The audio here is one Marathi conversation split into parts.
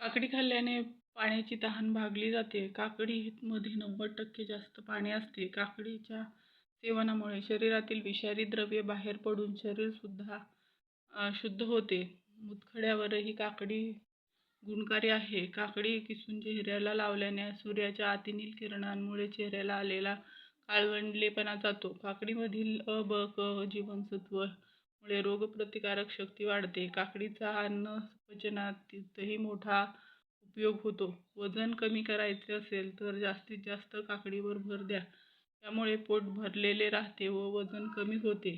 काकडी खाल्ल्याने पाण्याची तहान भागली जाते. काकडीमध्ये नव्वद टक्के जास्त पाणी असते. काकडीच्या सेवनामुळे शरीरातील विषारी द्रव्ये बाहेर पडून शरीरसुद्धा शुद्ध होते. मुतखड्यावरही काकडी गुणकारी आहे. काकडी किसून चेहऱ्याला लावल्याने सूर्याच्या अतिनील किरणांमुळे चेहऱ्याला आलेला काळवंडलेपणा जातो. काकडीमधील अ ब क जीवनसत्व मुळे रोगप्रतिकारक शक्ती वाढते. काकडीचा अन्न पचनातही मोठा उपयोग होतो. वजन कमी करायचे असेल तर जास्तीत जास्त काकडीवर भर द्या. त्यामुळे पोट भरलेले राहते व वजन कमी होते.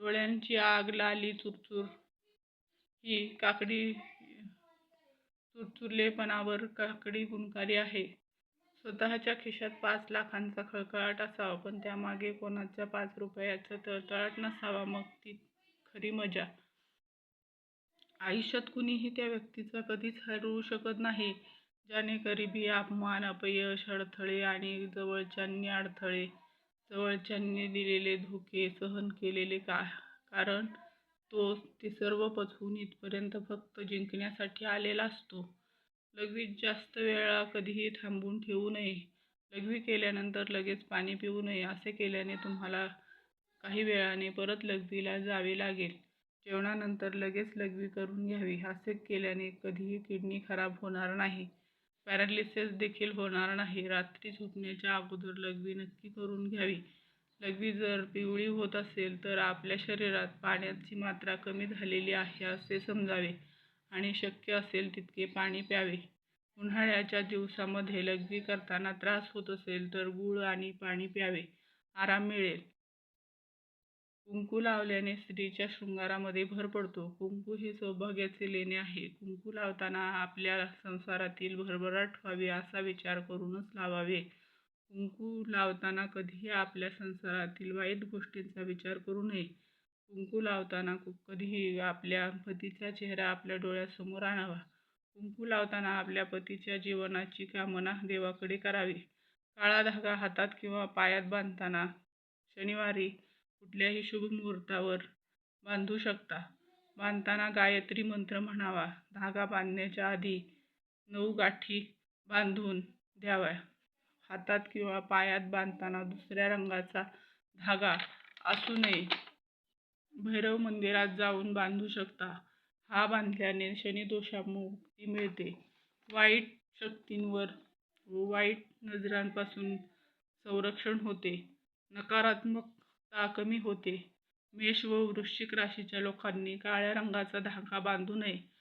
डोळ्यांची आग लाली चुरचूर ही काकडी चुरचुरलेपणावर काकडी गुणकारी आहे. स्वतःच्या खिशात पाच लाखांचा खळखळाट असावा पण त्यामागे कोणाच्या पाच रुपयाचा तळतळाट नसावा. मग ती खरी मजा. आयुष्यात कुणीही त्या व्यक्तीचा कधीच हरवू शकत नाही ज्याने गरिबी अपमान अपयश अडथळे आणि जवळच्यांनी अडथळे जवळच्यांनी दिलेले धोके सहन केलेले का कारण तो ते सर्व पचवून इथपर्यंत फक्त जिंकण्यासाठी आलेला असतो. लघवीत जास्त वेळा कधीही थांबून ठेवू नये. लघवी केल्यानंतर लगेच पाणी पिऊ नये असे केल्याने तुम्हाला काही वेळाने परत लघवीला जावे लागेल. जेवणानंतर लगेच लघवी करून घ्यावी. असे केल्याने कधीही किडनी खराब होणार नाही. पॅरालिसिस देखील होणार नाही. रात्री झोपण्याच्या अगोदर लघवी नक्की करून घ्यावी. लघवी जर पिवळी होत असेल तर आपल्या शरीरात पाण्याची मात्रा कमी झालेली आहे असे समजावे आणि शक्य असेल तितके पाणी प्यावे. उन्हाळ्याच्या दिवसामध्ये लघवी करताना त्रास होत असेल तर गूळ आणि पाणी प्यावे. आराम मिळेल. कुंकू लावल्याने स्त्रीच्या शृंगारामध्ये भर पडतो. कुंकू हे सौभाग्याचे लेणे आहे. कुंकू लावताना आपल्या संसारातील भरभराट व्हावी असा विचार करूनच लावावे. कुंकू लावताना कधीही आपल्या संसारातील वाईट गोष्टींचा विचार करू नये. कुंकू लावताना कु- कधीही आपल्या पतीचा चेहरा आपल्या डोळ्यासमोर आणावा. कुंकू लावताना आपल्या पतीच्या जीवनाची कामना देवाकडे करावी. काळा धागा हातात किंवा पायात बांधताना शनिवारी कुठल्याही शुभ मुहूर्तावर बांधू शकता. बांधताना गायत्री मंत्र म्हणावा. धागा बांधण्याच्या आधी नऊ गाठी बांधून द्याव्या. हातात किंवा पायात बांधताना दुसऱ्या रंगाचा धागा असू नये. भैरव मंदिरात जाऊन बांधू शकता. हा बांधल्याने शनिदोषामुक्ती मिळते. वाईट शक्तींवर व वाईट नजरांपासून संरक्षण होते. नकारात्मक नकारात्मकता कमी होते. मेष व वृश्चिक राशीच्या लोकांनी काळ्या रंगाचा धागा बांधू नये.